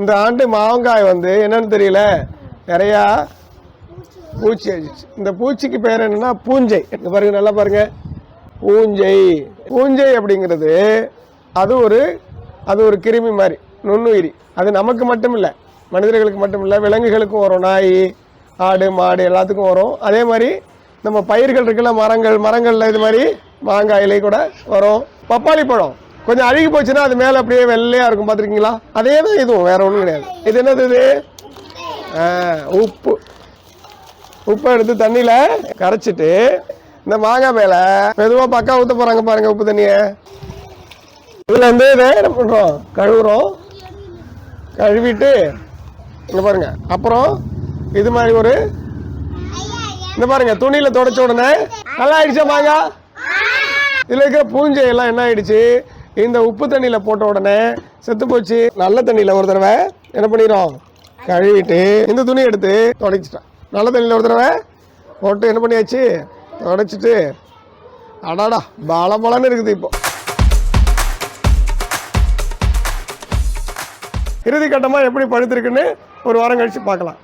இந்த ஆண்டு மாங்காய் வந்து என்னன்னு தெரியல? நிறையா பூச்சி அடிச்சு இந்த பூச்சிக்கு பேர் என்னன்னா பூஞ்சை. இங்க பாருங்க நல்லா பாருங்க. பூஞ்சை. பூஞ்சை அப்படிங்கிறது அது ஒரு அது ஒரு கிருமி மாதிரி நுண்ணுயிரி. அது நமக்கு மட்டும் இல்லை மனிதர்களுக்கு மட்டும் இல்லை விலங்குகளுக்கும் வரும். நாய் ஆடு மாடு எல்லாத்துக்கும் வரும். அதே மாதிரி நம்ம பயிர்கள் இருக்குல்ல மரங்கள் மரங்கள்ல இது மாதிரி மாங்காய் இலை கூட வரும். பப்பாளி பழம். கொஞ்சம் அழுகி போச்சுன்னா அது மேலே அப்படியே வெள்ளையா இருக்கும் பார்த்துருக்கீங்களா? அதே தான் இதுவும் வேற ஒன்றும் கிடையாது. இது என்னது இது? உப்பு. உப்பை எடுத்து தண்ணியில் கரைச்சிட்டு இந்த மாங்காய் மேலே மெதுவாக பக்கா ஊற்ற போகிறாங்க பாருங்க உப்பு தண்ணியை. இதில் வந்து இதை என்ன பண்ணுறோம் கழுவுறோம். கழுவிட்டு இங்கே பாருங்க. அப்புறம் இது மாதிரி ஒரு இந்த பாருங்க துணியில் தொடச்ச உடனே நல்லா ஆயிடுச்சா மாங்காய்? இதில் இருக்கிற பூஞ்சை எல்லாம் என்ன ஆயிடுச்சு? இந்த உப்பு தண்ணியில் போட்ட உடனே செத்து போச்சு. நல்ல தண்ணியில் ஒரு தடவை என்ன பண்ணிடும் கழுவிட்டு இந்த துணி எடுத்து தொடச்சிட்டேன். நல்ல தண்ணியில் ஒரு தடவை போட்டு என்ன பண்ணியாச்சு? தொடச்சிட்டு. அடாடா பல பலன்னு இருக்குது இப்போ. இறுதி கட்டமாக எப்படி படுத்திருக்குன்னு ஒரு வாரம் கழிச்சு பார்க்கலாம்.